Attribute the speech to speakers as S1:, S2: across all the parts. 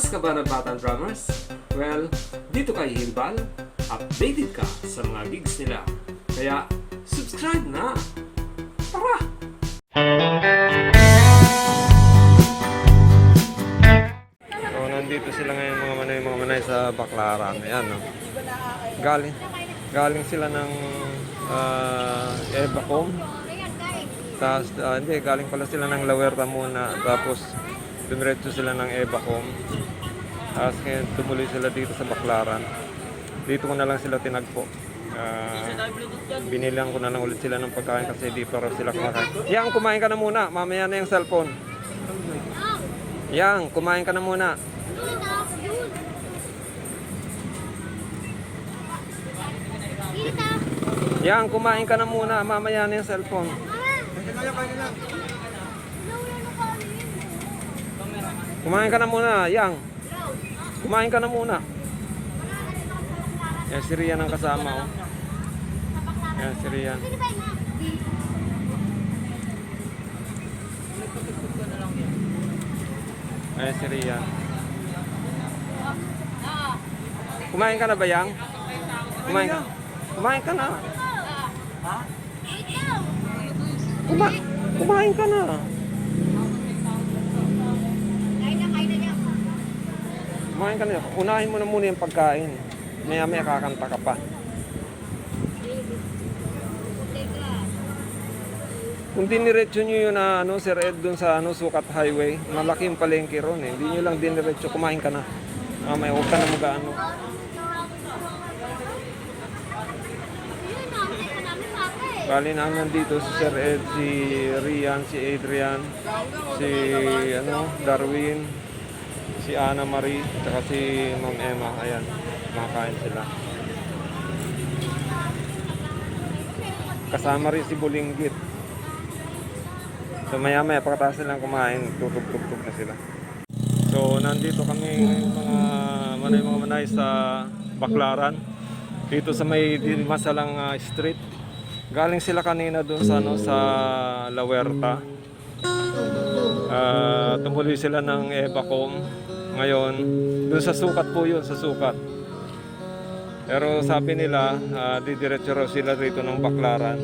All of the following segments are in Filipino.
S1: Fans ka ba ng Batang Drummers? Well, dito kay Himbal, updated ka sa mga gigs nila. Kaya, subscribe na! Tara!
S2: So, nandito sila ngayon mga manay, mga manay sa Baclaran. Ayan, no? Galing, galing sila ng uh, Evacom. Tapos, ah, hindi, galing pala sila ng La Huerta muna. Tapos, dumiretso sila ng Evacom. Tapos, ngayon, tumuloy sila dito sa Baclaran. Dito ko na lang sila tinagpo. Ah, binilang ko na lang ulit sila ng pagkain kasi di pa raw sila kumakain. Yang, kumain ka na muna. Mamaya na yung cellphone. Yang, kumain ka na muna. Yang, kumain ka na muna. Mamaya na yung cellphone. Kumain ka na muna, Yang. Kumain ka na muna. Yan si Rian ang kasama, oh. Yan si Rian. Ayan si Rian. Kumain ka na ba, Yang? Kumain ka? Kumain ka na. Kuma kumain ka na. Kumain ka na. Unahin mo na muna yung pagkain. Maya maya kakanta ka pa. Kung diniretso nyo yun na ano, Sir Ed dun sa ano, Sukat Highway, malaki yung palengke ron eh. Hindi nyo lang diniretso, kumain ka na. Mamaya, huwag ka na mag-ano. Bali na nandito si Sir Ed, si Rian, si Adrian, si ano, Darwin, si Ana Marie, tsaka si Ma'am Emma. Ayan, kumakain sila. Kasama rin si Bulinggit. So maya maya pagkatapos nilang kumain, tutug-tug-tug na sila. So nandito kami mga manay mga manay sa Baklaran. Dito sa may Masalang ah, Street. Galing sila kanina doon sa ano sa La Huerta. Tumuloy sila ng Evacom. Ngayon, doon sa sukat po yun, sa sukat. Pero sabi nila, ah, didiretso raw sila rito ng Baklaran.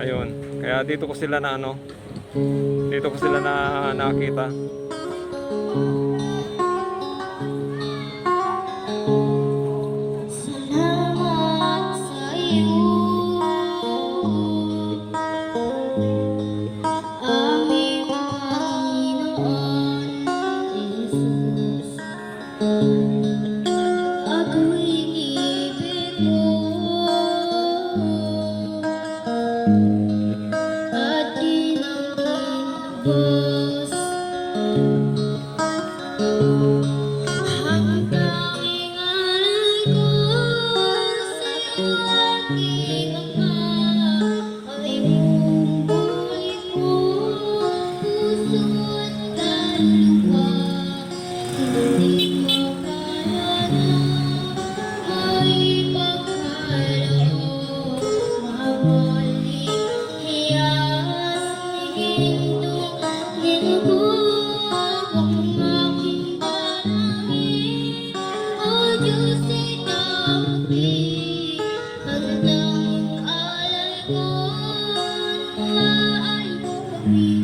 S2: Ayun. Kaya dito ko sila na ano, dito ko sila na nakita.
S3: Mo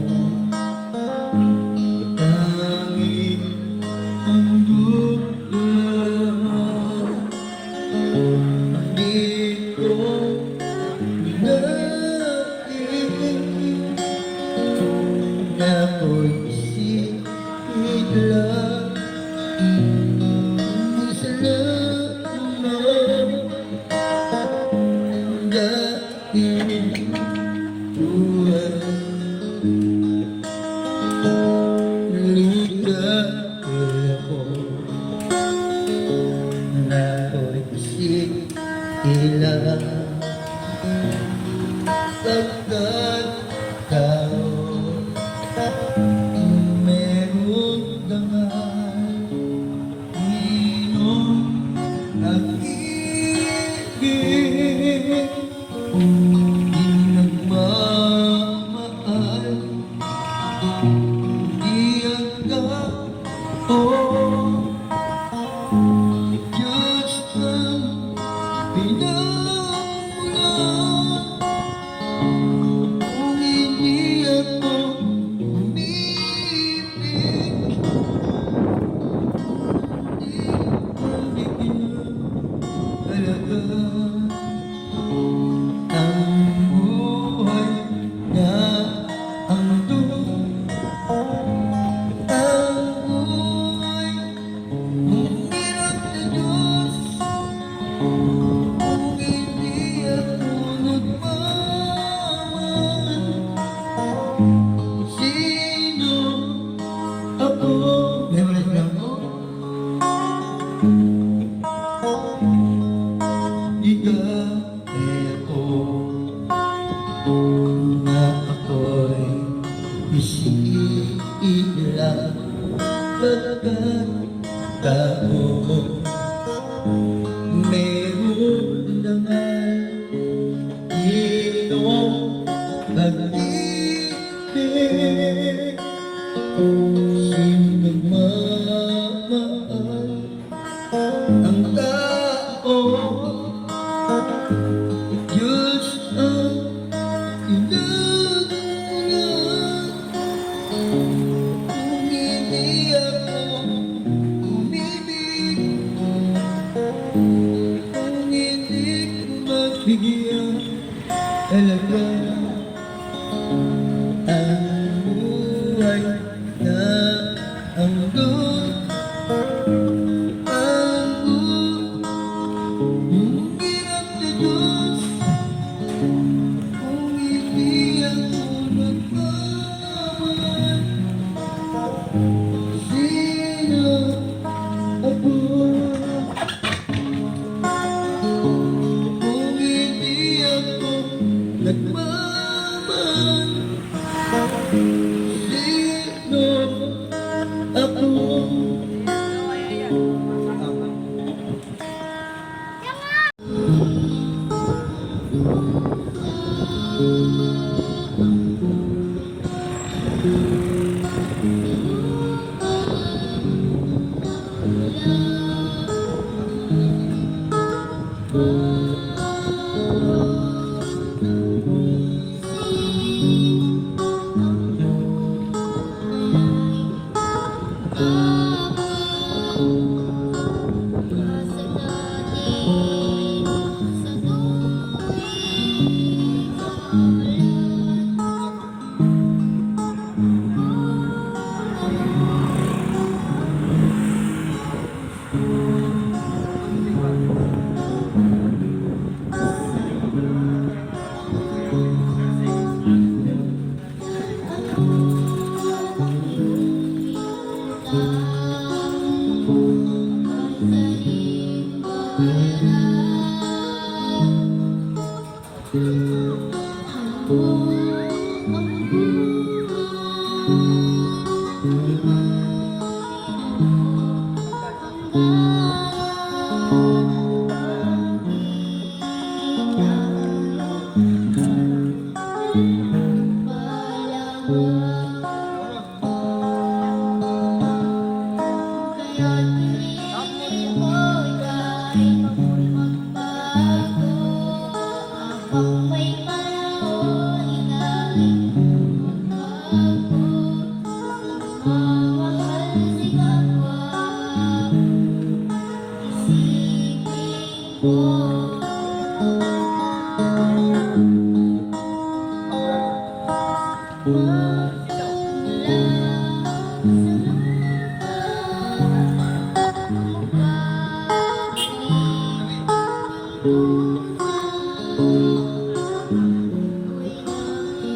S4: there. Isigila Pagkat tao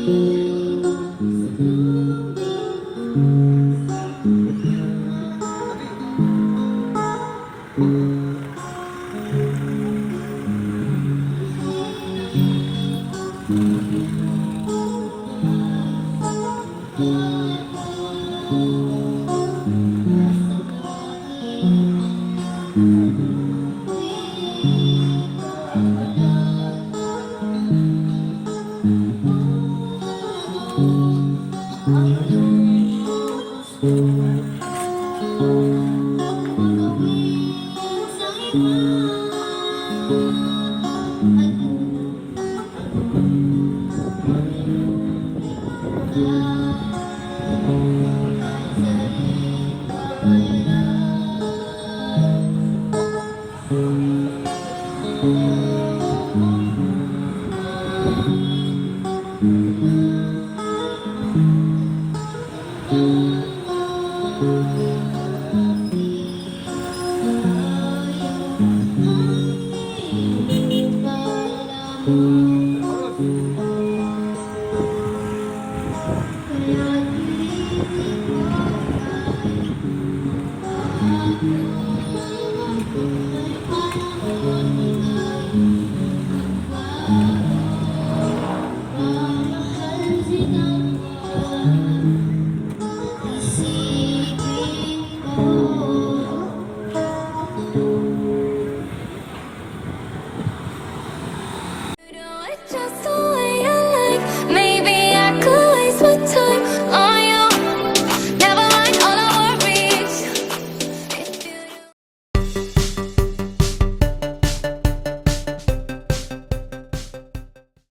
S3: Thank Mm-hmm.